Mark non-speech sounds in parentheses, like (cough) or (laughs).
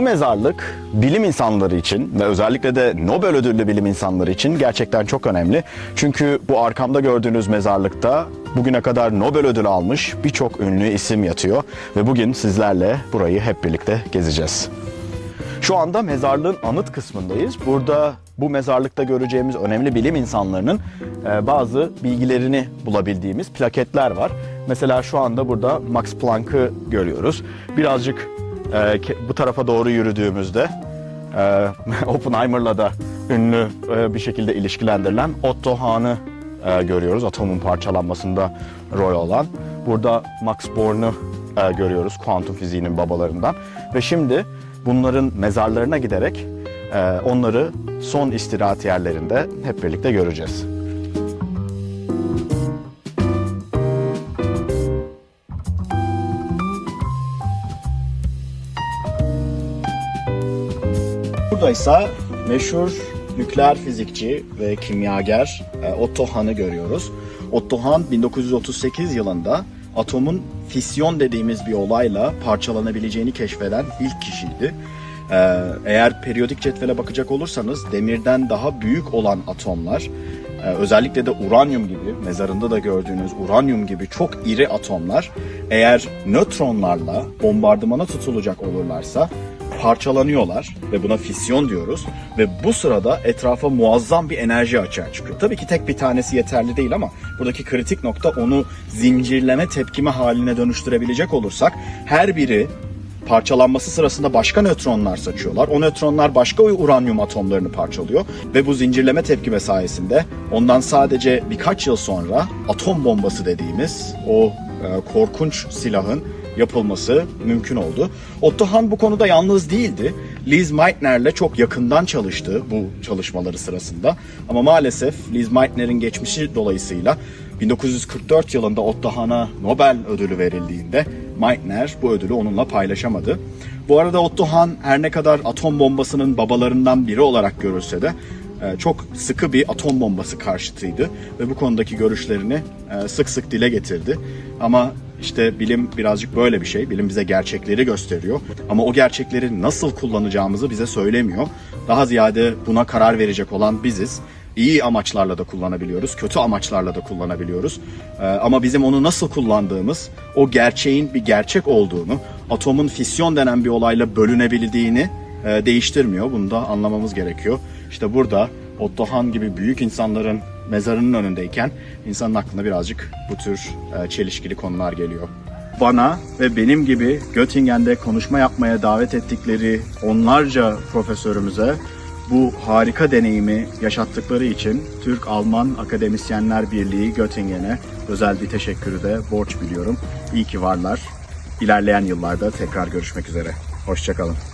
Bu mezarlık bilim insanları için ve özellikle de Nobel ödüllü bilim insanları için gerçekten çok önemli. Çünkü bu arkamda gördüğünüz mezarlıkta bugüne kadar Nobel ödülü almış birçok ünlü isim yatıyor ve bugün sizlerle burayı hep birlikte gezeceğiz. Şu anda mezarlığın anıt kısmındayız. Burada bu mezarlıkta göreceğimiz önemli bilim insanlarının e, bazı bilgilerini bulabildiğimiz plaketler var. Mesela şu anda burada Max Planck'ı görüyoruz. Birazcık e, bu tarafa doğru yürüdüğümüzde e, (laughs) Oppenheimer'la da ünlü e, bir şekilde ilişkilendirilen Otto Hahn'ı e, görüyoruz. Atomun parçalanmasında rol olan. Burada Max Born'u e, görüyoruz kuantum fiziğinin babalarından. Ve şimdi bunların mezarlarına giderek e, onları son istirahat yerlerinde hep birlikte göreceğiz. Burada ise meşhur nükleer fizikçi ve kimyager e, Otto Hahn'ı görüyoruz. Otto Hahn 1938 yılında atomun fisyon dediğimiz bir olayla parçalanabileceğini keşfeden ilk kişiydi. Ee, Eğer periyodik cetvele bakacak olursanız demirden daha büyük olan atomlar e, özellikle de uranyum gibi mezarında da gördüğünüz uranyum gibi çok iri atomlar eğer nötronlarla bombardımana tutulacak olurlarsa parçalanıyorlar ve buna fisyon diyoruz ve bu sırada etrafa muazzam bir enerji açığa çıkıyor. Tabii ki tek bir tanesi yeterli değil ama buradaki kritik nokta onu zincirleme tepkime haline dönüştürebilecek olursak her biri parçalanması sırasında başka nötronlar saçıyorlar. O nötronlar başka uranyum atomlarını parçalıyor ve bu zincirleme tepkime sayesinde ondan sadece birkaç yıl sonra atom bombası dediğimiz o e, korkunç silahın yapılması mümkün oldu. Otto Hahn bu konuda yalnız değildi. Liz Meitner'le çok yakından çalıştı bu çalışmaları sırasında. Ama maalesef Liz Meitner'in geçmişi dolayısıyla 1944 yılında Otto Hahn'a Nobel ödülü verildiğinde Meitner bu ödülü onunla paylaşamadı. Bu arada Otto Hahn her ne kadar atom bombasının babalarından biri olarak görülse de e, çok sıkı bir atom bombası karşıtıydı ve bu konudaki görüşlerini e, sık sık dile getirdi. Ama işte bilim birazcık böyle bir şey. Bilim bize gerçekleri gösteriyor. Ama o gerçekleri nasıl kullanacağımızı bize söylemiyor. Daha ziyade buna karar verecek olan biziz. İyi amaçlarla da kullanabiliyoruz, kötü amaçlarla da kullanabiliyoruz. Ee, ama bizim onu nasıl kullandığımız, o gerçeğin bir gerçek olduğunu, atomun fisyon denen bir olayla bölünebildiğini e, değiştirmiyor. Bunu da anlamamız gerekiyor. İşte burada Otto Hahn gibi büyük insanların mezarının önündeyken insanın aklına birazcık bu tür e, çelişkili konular geliyor. Bana ve benim gibi Göttingen'de konuşma yapmaya davet ettikleri onlarca profesörümüze bu harika deneyimi yaşattıkları için Türk-Alman Akademisyenler Birliği Göttingen'e özel bir teşekkürü de borç biliyorum. İyi ki varlar. İlerleyen yıllarda tekrar görüşmek üzere. Hoşçakalın.